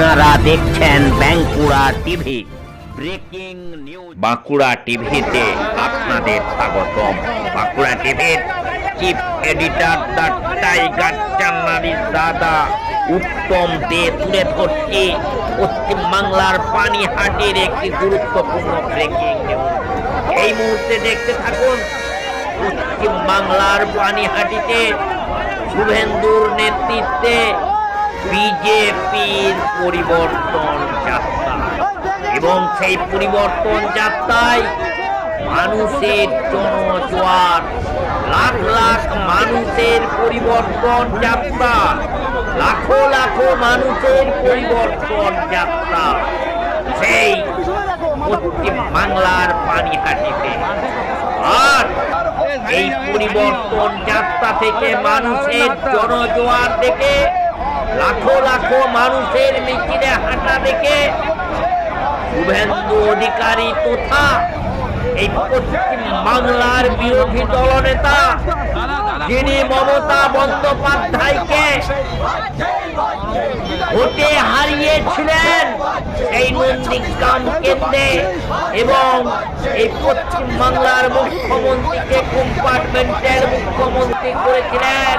আপনারা দেখছেন Bankura TV. Breaking news. Bankura টিভিতে আপনাদের স্বাগতম। বাঁকুড়া টিভির chief editor the tiger journalist দাদা উত্তম দে তুলে ধরছি। পশ্চিম বাংলার পানিহাটির একটি গুরুত্বপূর্ণ ব্রেকিং নিউজ। এই মুহূর্তে দেখতে থাকুন, পশ্চিম বাংলার পানিহাটিতে শুভেন্দুর নেতৃত্বে বিজেপির পরিবর্তন যাত্রা। এবং সেই পরিবর্তন যাত্রায় মানুষের জনজোয়ার, লাখ লাখ মানুষের পরিবর্তন যাত্রা, লাখো লাখো মানুষের পরিবর্তন যাত্রা। সেই পশ্চিম বাংলার পানি পানিহাটিতে। আর এই পরিবর্তন যাত্রা থেকে মানুষের জনজোয়ার দেখে লাখো লাখো মানুষের মিছিলে হাঁটা দেখে শুভেন্দু অধিকারী তথা এই পশ্চিম বাংলার বিরোধী দলনেতা যিনি মমতা বন্দ্যোপাধ্যায়কে ভোটে হারিয়েছিলেন এই নন্দীগ্রাম কেন্দ্রে এবং এই পশ্চিম বাংলার মুখ্যমন্ত্রীকে কম্পার্টমেন্টের মুখ্যমন্ত্রী করেছিলেন।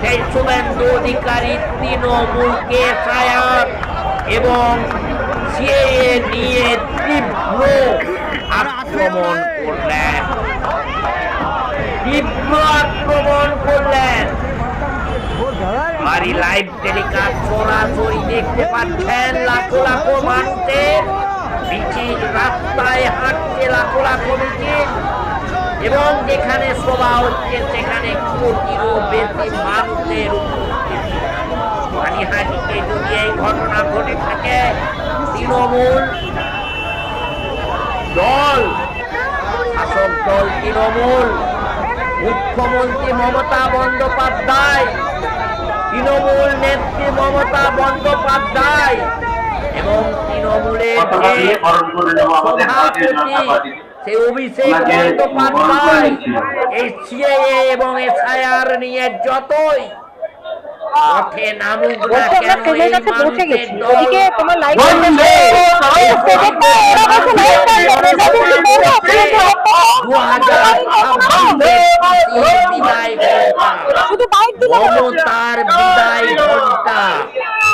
সেই শুভেন্দু অধিকারী তৃণমূলকে সায়ার এবং সিএএ নিয়ে তীব্র আক্রমণ করলেন। তীব্র আক্রমণ করলেন। বাড়ি লাইভ টেলিকাস্ট সরাসরি দেখতে পাচ্ছেন লাখো লাখো মানুষের। মিছিল রাস্তায় হাঁটছে লাখো লাখো মিছিল এবং যেখানে সভা হচ্ছে সেখানে কোটিরও বেশি মানুষের উপস্থিতি। পানিহাটিতে যদি এই ঘটনা ঘটে থাকে তৃণমূল দল শাসক দল তৃণমূল মুখ্যমন্ত্রী মমতা বন্দ্যোপাধ্যায় তৃণমূল নেত্রী মমতা বন্দ্যোপাধ্যায় এবং তৃণমূলের সভাপতি সেই অভিষেক বন্দ্যোপাধ্যায় এই সিএএ এবং এসআইআর নিয়ে যতই পথে নামুক না কেন এই স্টেজের কাছে পৌঁছে মানুষের ওদিকে তোমার লাইভ দু হাজার ছাব্বিশে বিদায় ঘণ্টা শুধু বাইক দিলে মমতার বিদায় ঘণ্টা।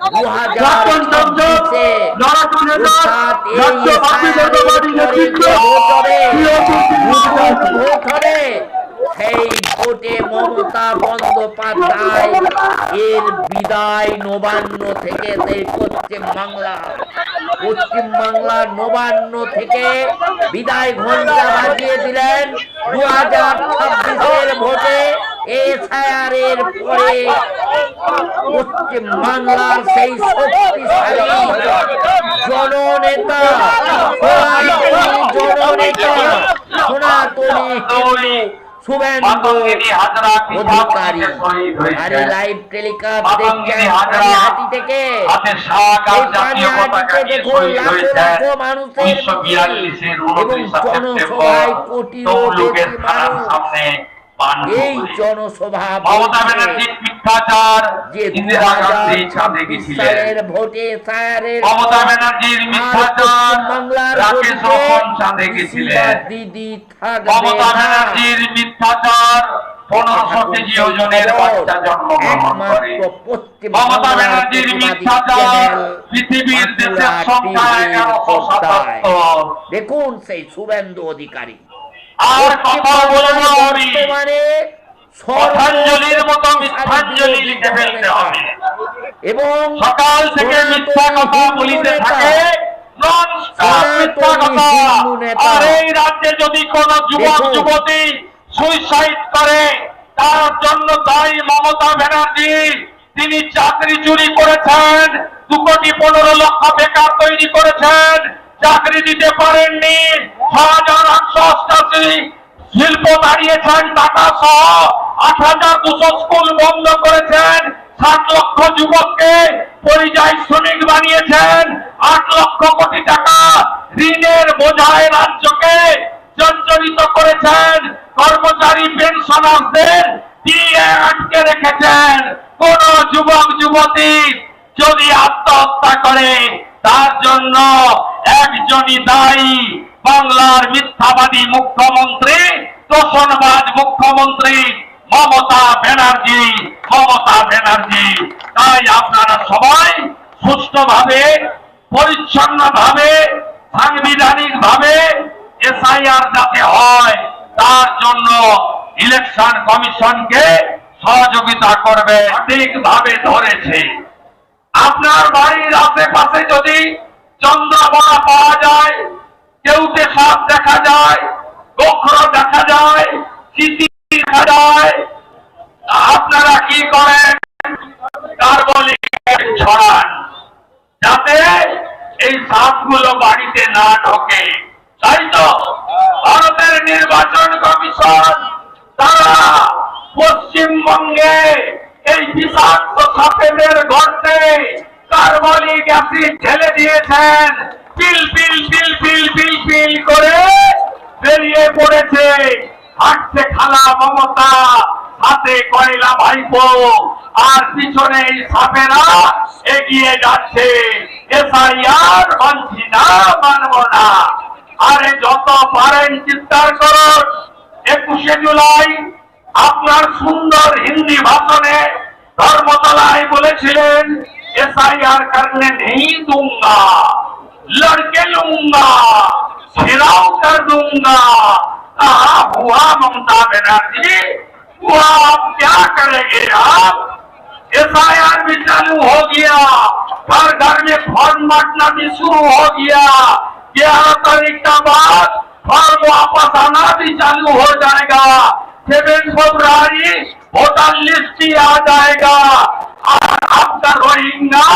বলা সেই ভোটে মমতা বন্দ্যোপাধ্যায় এর বিদায় নবান্ন থেকে পশ্চিম বাংলা। পশ্চিম বাংলার নবান্ন থেকে বিদায় ঘণ্টা বাজিয়ে দিলেন। দু হাজার ছাব্বিশের ভোটে এসআইআর এর পরে পশ্চিম বাংলার সেই শক্তিশালী জননেতা জননেতা সনাতনী শুভেন্দু অধিকারী। আর লাইভ টেলিকাস্ট দেখছেন পানিহাটি থেকে। দেখুন লাখো লাখো মানুষের এবং জনসভায় কোটিরও বেশি মানুষ। এই জনসভা মমতা ব্যানার্জির মিথ্যাচার যে ইন্দিরা গেছিলেন। ভোটে সায়ারের মমতা ব্যানার্জির মিথ্যাচার রাকেশ রোশন গেছিলেন। দিদি মমতা ব্যানার্জির মিথ্যাচার পনেরোশো কেজি ওজনের বাচ্চা জন্মগ্রহণ করে। মমতা ব্যানার্জির মিথ্যাচার পৃথিবীর দেশের সংখ্যা এগারোশো সাতাত্তর। দেখুন সেই শুভেন্দু অধিকারী। আর কথা বলব আমি বর্তমানে মতো মিথ্যাঞ্জলি লিখে ফেলতে হবে। এবং সকাল থেকে মিথ্যা কথা বলিতে থাকে। non-stop মিথ্যা কথা। আর এই রাজ্যে যদি কোন যুবক যুবতী সুইসাইড করে তার জন্য দায়ী মমতা ব্যানার্জি তিনি চাকরি চুরি করেছেন দু কোটি পনেরো লক্ষ বেকার তৈরি করেছেন চাকরি দিতে পারেননি। হাজার অষ্টাশি শিল্প দাঁড়িয়েছেন টাকা সহ আট হাজার দুশো স্কুল বন্ধ করেছেন। সাত লক্ষ যুবককে পরিযায়ী শ্রমিক বানিয়েছেন। আট লক্ষ কোটি টাকা ঋণের বোঝায় রাজ্যকে জর্জরিত করেছেন। কর্মচারী পেনশনারদের দিয়ে আটকে রেখেছেন। কোন যুবক, যুবতী যদি আত্মহত্যা করে, তার জন্য একজনই দায়ী। বাংলার মিথ্যাবাদী মুখ্যমন্ত্রী তোষণবাজ মুখ্যমন্ত্রী মমতা ব্যানার্জি মমতা ব্যানার্জি। তাই আপনারা সবাই সুষ্ঠুভাবে পরিচ্ছন্ন ভাবে সাংবিধানিক ভাবে এসআইআর যাতে হয়, তার জন্য ইলেকশন কমিশনকে সহযোগিতা করবে, সঠিকভাবে ধরেছে। আপনার বাড়ির আশেপাশে যদি চন্দ্রবড়া পাওয়া যায় কেউতে সাপ দেখা যায় গোখর দেখা যায় দেখা যায়। আপনারা কি করেন? কার্বলিক ছড়ান। যাতে এই সাপগুলো বাড়িতে না ঢোকে। তাই তো ভারতের নির্বাচন কমিশন, তারা পশ্চিমবঙ্গে এই বিষাক্ত সাপেদের গর্তে কার্বলিক অ্যাসিড ঢেলে দিয়েছেন? পিল পিল পিল পিল পিল পিল করে বেরিয়ে পড়েছে। হাঁটছে খালা মমতা, হাতে কয়লা ভাইপো, আর পিছনে এই সাপেরা এগিয়ে যাচ্ছে। এসআইআর মানছি না, মানব না। আরে যত পারেন চিৎকার করুন। একুশে জুলাই আপনার সুন্দর হিন্দি ভাষণে ধর্মতলায় বলেছিলেন, এসআইআর করনে নেই दूंगा लड़के लूँगा, फिराव कर दूँगा। कहा हुआ ममता बनर्जी हुआ आप क्या करेंगे आप एफआईआर भी चालू हो गया घर घर में फॉर्म बांटना भी शुरू हो गया। ग्यारह तारीख का बाद फॉर्म वापस आना भी चालू हो जाएगा। सेवन फरवरी वोटर लिस्ट भी आ जाएगा। आपका रोहिंगा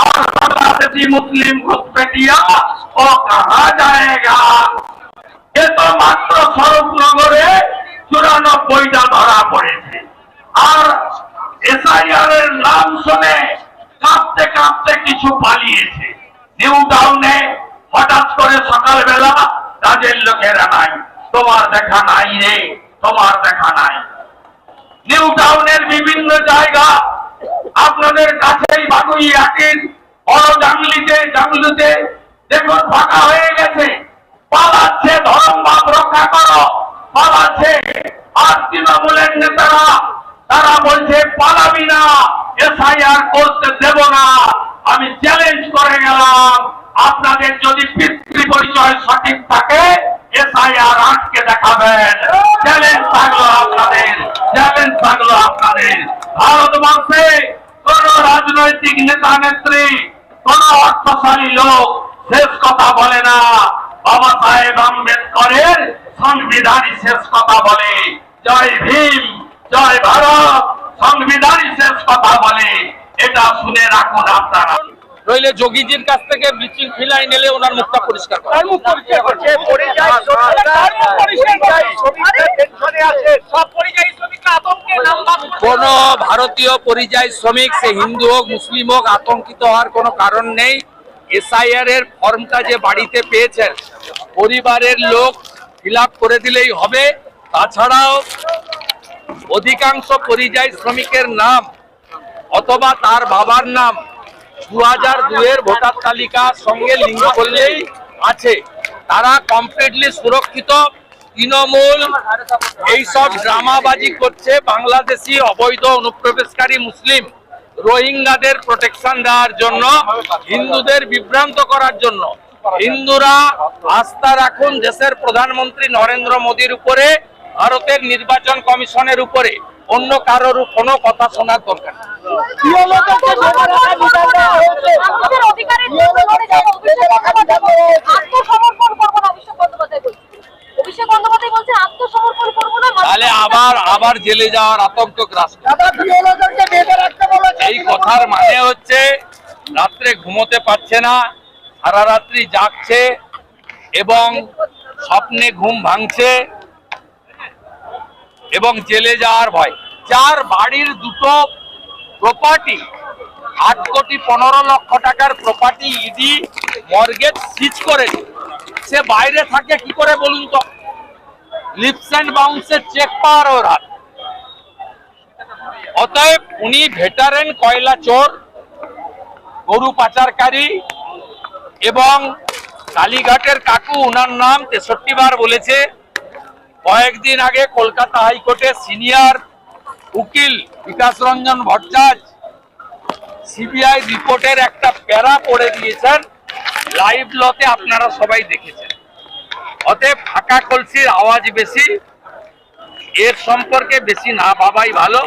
और बांग्लादेशी मुस्लिम घुसपैठिया वो कहा जाएगा এ তো মাত্র স্বরূপনগরে চুরানব্বইটা ধরা পড়েছে আর এসআইআর এর নাম শুনে কাঁপতে কাঁপতে কিছু পালিয়েছে নিউ টাউনে হঠাৎ করে সকালবেলা কাজের লোকেরা নাই তোমার দেখা নাই রে তোমার দেখা নাই নিউ টাউনের বিভিন্ন জায়গা আপনাদের কাছেই জাংলিতে জাংলুতে দেখুন, ফাঁকা হয়ে গেছে। পালাচ্ছে ধর্মবাদ রক্ষা করো, পালাচ্ছে। আর তৃণমূলের নেতারা, তারা বলছে, পালাবি না, এসআইআর করতে দেব না। আমি চ্যালেঞ্জ করে গেলাম। আপনাদের যদি পিতৃ পরিচয় সঠিক থাকে, এসআইআর আটকে দেখাবেন। চ্যালেঞ্জ থাকল আপনাদের চ্যালেঞ্জ থাকল আপনাদের। ভারতবর্ষে রাজনৈতিক নেতা নেত্রী, কোন অর্থশালী লোক শেষ কথা বলে না। বাবা সাহেব আম্বেদকরের সংবিধানই শেষ কথা বলে। জয় ভীম, জয় ভারত, সংবিধানই শেষ কথা বলে। এটা শুনে রাখুন আপনারা। নইলে যোগীজির কাছ থেকে ব্লিচিং ফিলাই নিলে ওনার মুখটা পরিষ্কার করা তার মুখ পরিষ্কার করছে পরিযায়ী শ্রমিকরা- তার মুখ পরিষ্কার পেনশনে আছে সব পরিযায়ী শ্রমিকরা আতঙ্কে নাম কোন ভারতীয় পরিযায়ী শ্রমিক সে হিন্দু হোক মুসলিম হোক আতঙ্কিত হওয়ার কোনো কারণ নেই। এসআইআর এর ফর্মটা যে বাড়িতে পেয়েছেন পরিবারের লোক ফিল করে দিলেই হবে। তাছাড়াও অধিকাংশ পরিযায়ী শ্রমিকের নাম অথবা তার বাবার নাম দু হাজার দুয়ের ভোটার তালিকার সঙ্গে লিঙ্ক করলেই আছে। তারা কমপ্লিটলি সুরক্ষিত, তৃণমূল, এইসব ড্রামাবাজি করছে বাংলাদেশি অবৈধ অনুপ্রবেশকারী মুসলিম, রোহিঙ্গাদের প্রোটেকশন দেওয়ার জন্য, হিন্দুদের বিভ্রান্ত করার জন্য। হিন্দুরা আস্থা রাখুন, দেশের প্রধানমন্ত্রী নরেন্দ্র মোদীর উপরে ভারতের নির্বাচন কমিশনের উপরে অন্য কারোর কোনো কথা শোনার দরকার নেই। আমাদের অধিকারের জন্য লড়ে যাব অভিষেক বন্দ্যোপাধ্যায় বলছে, আত্মসমর্পণ করব না অভিষেক বন্দ্যোপাধ্যায় বলছে। অভিষেক বন্দ্যোপাধ্যায় বলছে আত্মসমর্পণ করব না তাহলে আবার আবার জেলে যাওয়ার আতঙ্ক গ্রাস এই কথার মানে হচ্ছে রাত্রে ঘুমোতে পারছে না সারা রাত্রি জাগছে এবং স্বপ্নে ঘুম ভাঙছে। এবং জেলে যাওয়ার ভয়। যার বাড়ির দুটো প্রপার্টি আট কোটি পনেরো লক্ষ টাকার প্রপার্টি ইডি মর্গেজ সিজ করে সে বাইরে থাকে কি করে বলুন তো? লিপস অ্যান্ড বাউন্সের চেক পাওয়ার ওর হাত। অতএব উনি ভেটারেন, কয়লা চোর, গরু পাচারকারী এবং কালীঘাটের কাকু, উনার নাম তেষট্টি বার বলেছে কয়েকদিন আগে কলকাতা হাইকোর্টে সিনিয়র উকিল বিকাশ রঞ্জন ভট্টাচার্য সিবিআই রিপোর্টের একটা প্যারা পড়ে দিয়েছেন। লাইভ লতে আপনারা সবাই দেখেছেন। অতএব ফাঁকা কলসির আওয়াজ বেশি। এর সম্পর্কে বেশি না ভাবাই ভালো।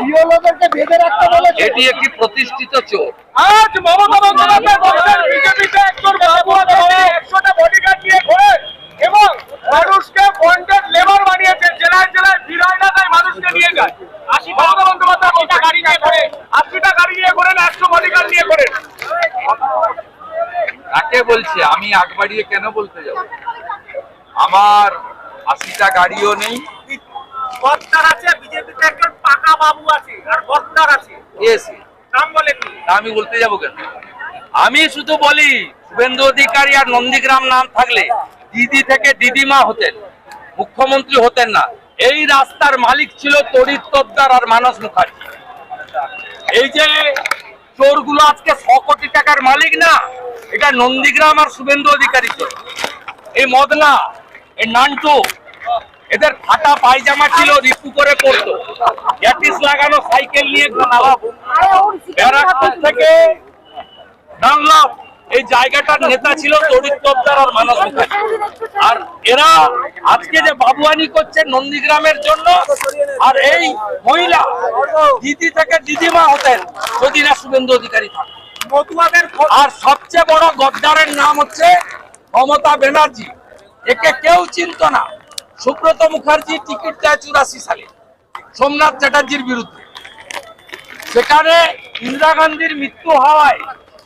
এটি একটি প্রতিষ্ঠিত চোর। আজ মমতা বন্দ্যোপাধ্যায় বিজেপিতে একজন বাবু আছে একশোটা বডিগার্ড নিয়ে ঘোরে এবং মানুষকে বন্ডেড লেবার বানিয়েছে জেলায় জেলায় বিরাট টাকায় মানুষকে নিয়ে যায় আশি মমতা বন্দ্যোপাধ্যায় আশিটা গাড়ি নিয়ে ঘোরে আশিটা গাড়ি নিয়ে ঘোরেন একশো বডিগার্ড নিয়ে ঘোরেন কাকে বলছি আমি আগ বাড়িয়ে কেন বলতে যাব? আমার আশিটা গাড়িও নেই। আছে বিজেপিতে একজন পাকা বাবু আছে আর বক্তার আছে। এসি নাম বলেন আমি বলতে যাব কেন? আমি শুধু বলি শুভেন্দু অধিকারী আর নন্দীগ্রাম নাম থাকলে দিদি থেকে দিদিমা হতেন মুখ্যমন্ত্রী হতেন না। এই রাস্তার মালিক ছিল তড়িৎ তোপদার আর মানস মুখার্জি। এই যে চোরগুলো আজকে ছ কোটি টাকার মালিক না এটা নন্দীগ্রাম আর শুভেন্দু অধিকারী চোর এই মদনা, এই নান্টু, এদের ফাটা পায়জামা ছিল, রিপু করে পড়তো গ্যাটিস লাগানো সাইকেল নিয়ে ব্যারাকপুর থেকে ডানলপ এই জায়গাটার নেতা ছিল তড়িৎ তোপদার আর মানস আর এরা আজকে যে বাবুয়ানি করছে নন্দীগ্রামের জন্য, আর এই মহিলা দিদি থেকে দিদিমা হতেন, যদি না শুভেন্দু অধিকারী থাকতো মতুয়াদের আর সবচেয়ে বড় গদ্দারের নাম হচ্ছে মমতা ব্যানার্জি। একে কেউ চিনত না। সুব্রত মুখার্জি টিকিট দেয় চুরাশি সালে, সোমনাথ চ্যাটার্জির বিরুদ্ধে। সেখানে ইন্দিরা গান্ধীর মৃত্যু হওয়ায়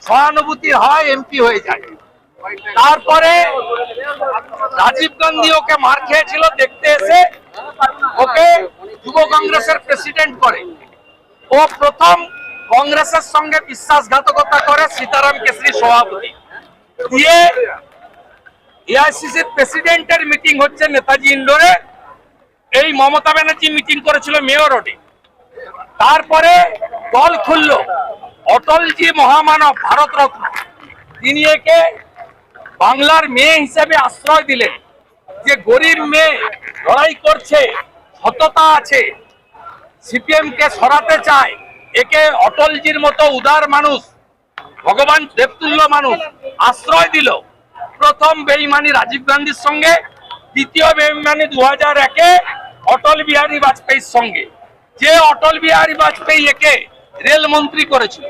সহানুভূতি হয়, এমপি হয়ে যায়। তারপরে রাজীব গান্ধী ওকে মার খেয়েছিল, দেখতে এসে ওকে যুব কংগ্রেসের প্রেসিডেন্ট করে। ও প্রথম কংগ্রেসের সঙ্গে বিশ্বাসঘাতকতা করে সীতারাম কেশরি সভাপতি। দিয়ে এআইসিসির প্রেসিডেন্টের মিটিং হচ্ছে নেতাজি ইন্ডোরে। এই মমতা ব্যানার্জি মিটিং করেছিল মেয়র রোডে তারপরে দল খুলল, অটলজি মহামানব ভারত রত্ন। তিনি একে বাংলার মেয়ে হিসেবে আশ্রয় দিলেন, যে গরিব মেয়ে লড়াই করছে, সততা আছে সিপিএম কে সরাতে চায়। একে অটলজির মতো উদার মানুষ, ভগবান দেবতুল্য মানুষ আশ্রয় দিল। প্রথম বেইমানি রাজীব গান্ধীর সঙ্গে, দ্বিতীয় বেইমানি দু হাজার একে অটল বিহারী বাজপেয়ীর সঙ্গে। যে অটল বিহারী বাজপেয়ী একে রেলমন্ত্রী করেছিল।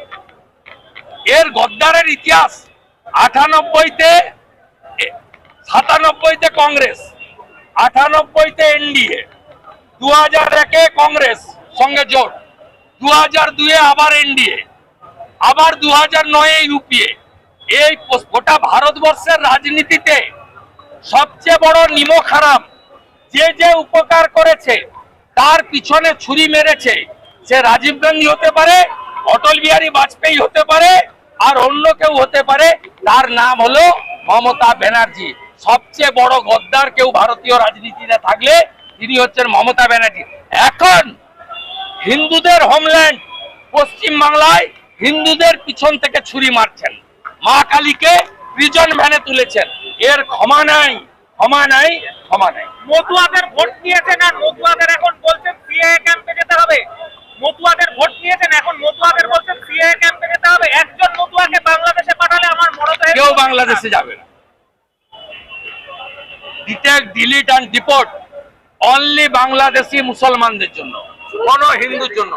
এর গদ্দারের ইতিহাস আটানব্বইতে সাতানব্বইতে কংগ্রেস, আটানব্বইতে এনডিএ দু হাজার একে কংগ্রেস সঙ্গে জোট। দু হাজার দুয়ে আবার এনডিএ, আবার দু হাজার নয়ে ইউপিএ। এই গোটা ভারতবর্ষের রাজনীতিতে সবচেয়ে বড় নিমো খারাপ, যে যে উপকার করেছে, তার পিছনে ছুরি মেরেছে, সে রাজীব গান্ধী হতে পারে, অটল বিহারী বাজপেয়ী হতে পারে, আর অন্য কেউ হতে পারে, তার নাম হলো মমতা ব্যানার্জি। সবচেয়ে বড় গদ্দার কেউ ভারতীয় রাজনীতিতে থাকলে, তিনি হচ্ছেন মমতা ব্যানার্জি। এখন হিন্দুদের হোমল্যান্ড পশ্চিম বাংলায় হিন্দুদের পিছন থেকে ছুরি মারছেন। মা কালীকে প্রিজন ভ্যানে তুলেছেন। এর ক্ষমা নাই ক্ষমা নাই ক্ষমা নাই। মতুয়াদের ভোট নিয়েছেন আর মতুয়াদের এখন বলছেন সিএ ক্যাম্পে যেতে হবে। মতুয়াদের ভোট নিয়েছেন এখন মতুয়াদের বলছেন সিএ ক্যাম্পে যেতে হবে। একজন মতুয়াকে বাংলাদেশে পাঠালে আমার মরদেহ কেউ বাংলাদেশে যাবে না। Detect delete and deport only Bangladeshi মুসলমানদের জন্য। কোনো হিন্দুর জন্য